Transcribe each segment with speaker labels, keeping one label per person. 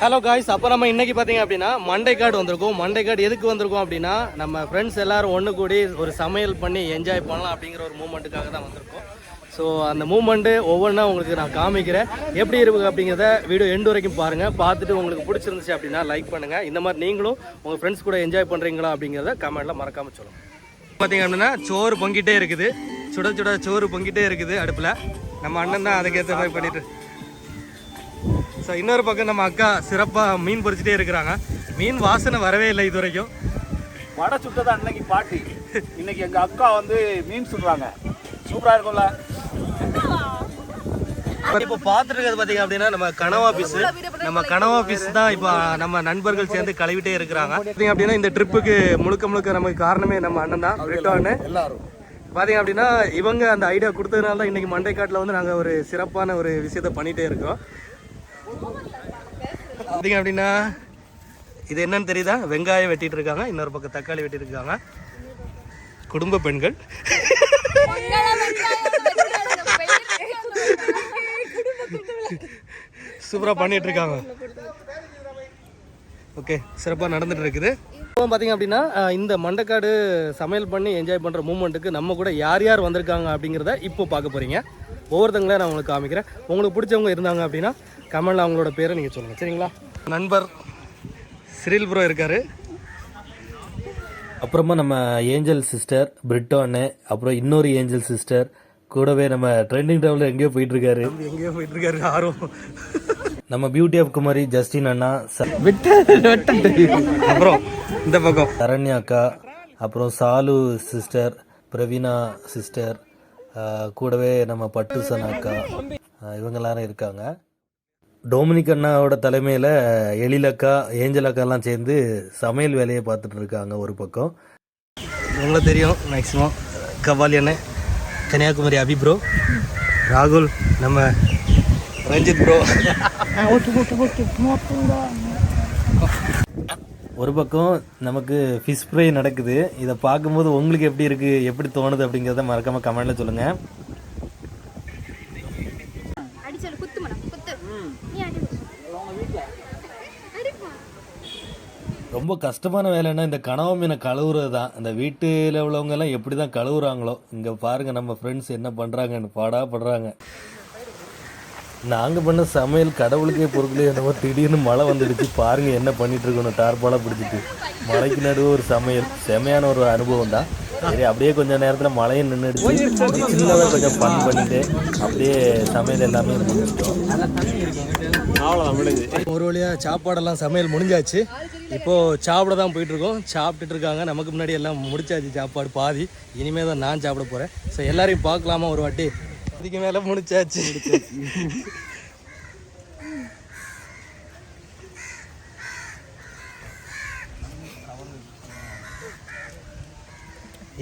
Speaker 1: Hello guys அப்போ நம்ம இன்றைக்கி பார்த்தீங்க அப்படின்னா மண்டைக்காடு வந்திருக்கோம். மண்டைக்காடு எதுக்கு வந்திருக்கோம் அப்படின்னா நம்ம ஃப்ரெண்ட்ஸ் எல்லோரும் ஒன்று கூடி ஒரு சமையல் பண்ணி என்ஜாய் பண்ணலாம் அப்படிங்கிற ஒரு மூமெண்ட்டுக்காக தான் வந்திருக்கோம். ஸோ அந்த மூமெண்ட்டு ஒவ்வொன்றா உங்களுக்கு நான் காமிக்கிறேன். எப்படி இருக்கு அப்படிங்கிறத வீடியோ எண்டு வரைக்கும் பாருங்கள் பார்த்துட்டு உங்களுக்கு பிடிச்சிருந்துச்சு அப்படின்னா லைக் பண்ணுங்கள் இந்த மாதிரி நீங்களும் உங்கள் ஃப்ரெண்ட்ஸ் கூட என்ஜாய் பண்ணுறீங்களா அப்படிங்கிறத கமெண்ட்டில் மறக்காமல் சொல்லுங்கள் பார்த்தீங்க அப்படின்னா சோறு பொங்கிட்டே இருக்குது. சுட சுட சோறு பொங்கிட்டே இருக்குது அடுப்பில். நம்ம அண்ணன் தான் அதுக்கேற்ற மாதிரி பண்ணிட்டு ஸோ இன்னொரு பக்கம் நம்ம அக்கா சிறப்பாக மீன் பொரிச்சிட்டே இருக்கிறாங்க. மீன் வாசனை வரவே இல்லை இது வரைக்கும்
Speaker 2: வடை சுட்டது அன்னைக்கு பாட்டி. இன்னைக்கு எங்க அக்கா வந்து மீன் சுடுறாங்க. சூப்பரா இருக்கும்ல?
Speaker 1: இப்போ பார்த்துருக்கிறது பார்த்தீங்க அப்படின்னா நம்ம கனவா பீஸ் நம்ம கனவா பீஸ் தான் இப்போ நம்ம நண்பர்கள் சேர்ந்து கழுவிட்டே இருக்கிறாங்க. பார்த்தீங்க அப்படின்னா இந்த ட்ரிப்புக்கு முழுக்க முழுக்க நமக்கு காரணமே நம்ம அண்ணன் தான். பிரிட்டோன்னு
Speaker 2: எல்லாரும்.
Speaker 1: பார்த்தீங்க அப்படின்னா இவங்க அந்த ஐடியா கொடுத்ததுனால தான் இன்னைக்கு மண்டைக்காட்டில் வந்து நாங்கள் ஒரு சிறப்பான ஒரு விஷயத்தை பண்ணிகிட்டே இருக்கோம். பார்த்தீங்க அப்படின்னா இது என்னன்னு தெரியுதா? வெங்காயம் வெட்டிட்டு இருக்காங்க. இன்னொரு பக்கம் தக்காளி வெட்டிட்டு இருக்காங்க. குடும்ப பெண்கள். சூப்பராக பண்ணிட்டு இருக்காங்க. ஓகே சிறப்பாக நடந்துட்டு இருக்குது. இப்போ பார்த்தீங்க அப்படின்னா இந்த மண்டைக்காடு சமையல் பண்ணி என்ஜாய் பண்ணுற மூமெண்ட்டுக்கு நம்ம கூட யார் யார் வந்திருக்காங்க அப்படிங்கிறத இப்போ பார்க்க போகிறீங்க ஒவ்வொருத்தங்களே நான் உங்களுக்கு காமிக்கிறேன். உங்களுக்கு பிடிச்சவங்க இருந்தாங்க அப்படின்னா கமெண்டில் அவங்களோட பேரை நீங்கள் சொல்லுங்கள் சரிங்களா? நண்பர் சிரில் ப்ரோ இருக்காரு.
Speaker 3: அப்புறமா நம்ம ஏஞ்சல் சிஸ்டர் பிரிட்டோ அண்ணன் அப்புறம் இன்னொரு ஏஞ்சல் சிஸ்டர் கூடவே நம்ம ட்ரெண்டிங் ட்ராவலில் எங்கேயோ போயிட்டு இருக்காரு
Speaker 1: எங்கேயோ போயிட்டு இருக்காரு ஆர்வம்
Speaker 3: நம்ம பியூட்டி ஆஃப் குமாரி ஜஸ்டின் அண்ணா
Speaker 1: அப்புறம் இந்த பக்கம்.
Speaker 3: சரண்யா அக்கா அப்புறம் சாலு சிஸ்டர் பிரவீனா சிஸ்டர் கூடவே நம்ம பட்டுசன் அக்கா. ஆஹ் இவங்க எல்லாரும் இருக்காங்க. டோமினிக் அண்ணாவோட தலைமையில் எழில் அக்கா ஏஞ்சல் அக்காலாம் சேர்ந்து சமையல் வேலையை பார்த்துட்டு இருக்காங்க ஒரு பக்கம்.
Speaker 1: உங்களை தெரியும் மேக்ஸிமம் கபாலி அண்ணன் கன்னியாகுமரி அபி ப்ரோ ராகுல் நம்ம ரஞ்சித் ப்ரோ
Speaker 3: ஒரு பக்கம் நமக்கு ஃபிஷ் ஃப்ரை நடக்குது. இதை பார்க்கும்போது உங்களுக்கு எப்படி இருக்கு எப்படி தோணுது அப்படிங்கிறத மறக்காம கமெண்ட்ல சொல்லுங்க.
Speaker 4: அடிச்சல் குத்து மேடம் குத்து. நீ அடி. அடிப்பா.
Speaker 3: ரொம்ப கஷ்டமான வேலைன்னா இந்த கனவு மீனை கழுவுறது தான். இந்த வீட்டில் உள்ளவங்க எல்லாம் எப்படி தான் கழுவுறாங்களோ இங்கே பாருங்க நம்ம ஃப்ரெண்ட்ஸ் என்ன பண்ணுறாங்கன்னு பாடா படுறாங்க. நாங்கள் பண்ண சமையல் கடவுளுக்கே பொருட்களே என்னமோ திடீர்னு மழை வந்துடுச்சு. பாருங்கள் என்ன பண்ணிட்டு இருக்கணும் டார்பாலாக பிடிச்சிட்டு. மழைக்கு நடுவே ஒரு சமையல் செமையான ஒரு அனுபவம் தான். சரி அப்படியே கொஞ்சம் நேரத்தில் மழையும் நின்றுடுச்சு சின்னதாக கொஞ்சம் ஃபன் பண்ணிட்டு அப்படியே சமையல் எல்லாமே முடிஞ்சிட்டோம்
Speaker 1: ஒரு வழியாக சாப்பாடெல்லாம் சமையல் முடிஞ்சாச்சு. இப்போது சாப்பிட தான் போயிட்டுருக்கோம். சாப்பிட்டுட்டு இருக்காங்க. நமக்கு முன்னாடி எல்லாம் முடிச்சாச்சு சாப்பாடு பாதி. இனிமேல் தான் நான் சாப்பிட போகிறேன் ஸோ எல்லாரையும் பார்க்கலாமா ஒரு வாட்டி? இதுக்கு மேலே முடிச்சாச்சு.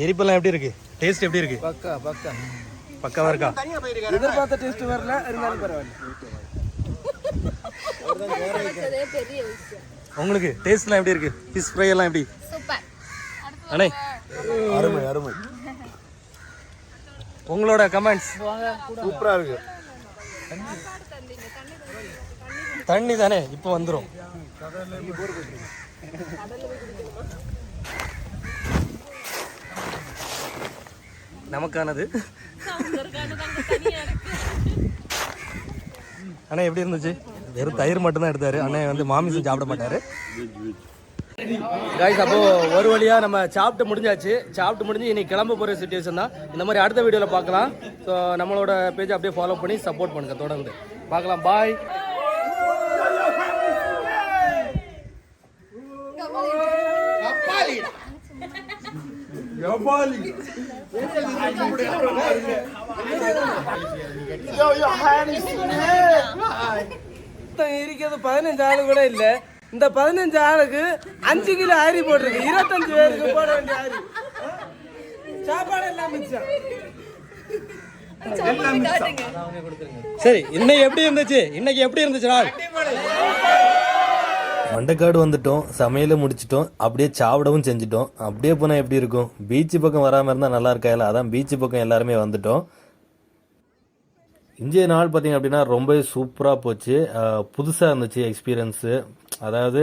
Speaker 1: எரிப்பெல்லாம் எப்படி இருக்கு? டேஸ்ட் எப்படி இருக்கு?
Speaker 2: பக்கா பக்கா.
Speaker 1: பக்காவா இருக்கா?
Speaker 2: எதிர்பார்த்த டேஸ்ட் வரல இருந்தாலும் பரவாயில்ல.
Speaker 1: உங்களுக்கு டேஸ்ட்லாம் எப்படி இருக்கு? ஃபிஷ் ஃப்ரை எல்லாம் எப்படி?
Speaker 4: சூப்பர்
Speaker 1: அண்ணே.
Speaker 2: அருமை அருமை.
Speaker 1: உங்களோட கமெண்ட்ஸ்
Speaker 2: சூப்பரா இருக்கு.
Speaker 1: தண்ணி தானே இப்போ வந்துடும் நமக்கானது. அண்ணா எப்படி இருந்துச்சு? வெறும் தயிர் மட்டும் தான் எடுத்தாரு. அண்ணன் வந்து மாமிசம் சாப்பிட மாட்டாரு. காய்ஸ் அப்போ ஒரு வழியா நம்ம சாப்பிட்டு முடிஞ்சாச்சு. சாப்பிட்டு முடிஞ்சு இன்னைக்கு கிளம்ப போற சுச்சுவேஷன் தான். இந்த மாதிரி அடுத்த வீடியோல பார்க்கலாம். ஸோ நம்மளோட பேஜ் அப்படியே ஃபாலோ பண்ணி சப்போர்ட் பண்ணுங்க. தொடர்ந்து. பார்க்கலாம். பாய்
Speaker 5: இருக்கிறது பதினஞ்சு ஆளு கூட இல்ல. இந்த பதினஞ்சு ஆளுக்கு அஞ்சு கிலோ அரி போட்டிருக்கு. இருபத்தஞ்சு பேருக்கு போட வேண்டிய அரி சாப்பாடு எல்லாம் மிச்சம்.
Speaker 1: சரி இன்னைக்கு எப்படி இருந்துச்சு? இன்னைக்கு எப்படி இருந்துச்சு நாள்
Speaker 3: மண்டைக்காடு வந்துட்டோம் சமையலை முடிச்சிட்டோம் அப்படியே சாப்பிடவும் செஞ்சுட்டோம். அப்படியே போனால் எப்படி இருக்கும்? பீச்சு பக்கம் வராமல் இருந்தால் நல்லா இருக்காயில்ல அதான் பீச்சு பக்கம் எல்லாருமே வந்துட்டோம். இன்றைய நாள் பார்த்திங்க அப்படின்னா ரொம்ப சூப்பராக போச்சு. புதுசாக இருந்துச்சு எக்ஸ்பீரியன்ஸு அதாவது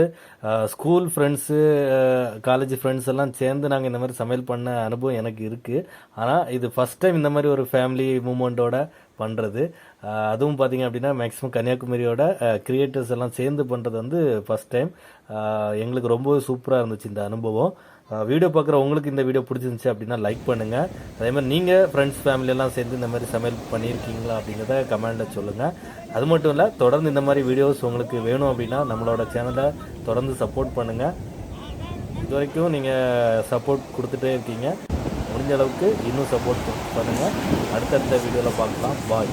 Speaker 3: ஸ்கூல் ஃப்ரெண்ட்ஸு காலேஜ் ஃப்ரெண்ட்ஸ் எல்லாம் சேர்ந்து நாங்கள் இந்த மாதிரி சமையல் பண்ண அனுபவம் எனக்கு இருக்குது ஆனால் இது ஃபஸ்ட் டைம் இந்த மாதிரி ஒரு ஃபேமிலி மூமெண்ட்டோட பண்ணுறது அதுவும் பார்த்திங்க அப்படின்னா மேக்ஸிமம் கன்னியாகுமரியோட கிரியேட்டர்ஸ் எல்லாம் சேர்ந்து பண்ணுறது வந்து ஃபஸ்ட் டைம் எங்களுக்கு ரொம்ப சூப்பராக இருந்துச்சு இந்த அனுபவம். வீடியோ பார்க்குற உங்களுக்கு இந்த வீடியோ பிடிச்சிருந்துச்சு அப்படின்னா லைக் பண்ணுங்கள் அதே மாதிரி நீங்கள் ஃப்ரெண்ட்ஸ் ஃபேமிலியெல்லாம் சேர்ந்து இந்த மாதிரி சமையல் பண்ணியிருக்கீங்களா அப்படிங்கிறத கமெண்ட்டில் சொல்லுங்கள் அது மட்டும் இல்லை தொடர்ந்து இந்த மாதிரி வீடியோஸ் உங்களுக்கு வேணும் அப்படின்னா நம்மளோட சேனலை தொடர்ந்து சப்போர்ட் பண்ணுங்கள் இது வரைக்கும் நீங்கள் சப்போர்ட் கொடுத்துட்டே இருக்கீங்க. முடிஞ்ச அளவுக்கு இன்னும் சப்போர்ட் பண்ணுங்கள் அடுத்தடுத்த வீடியோவில் பார்க்கலாம். பாய்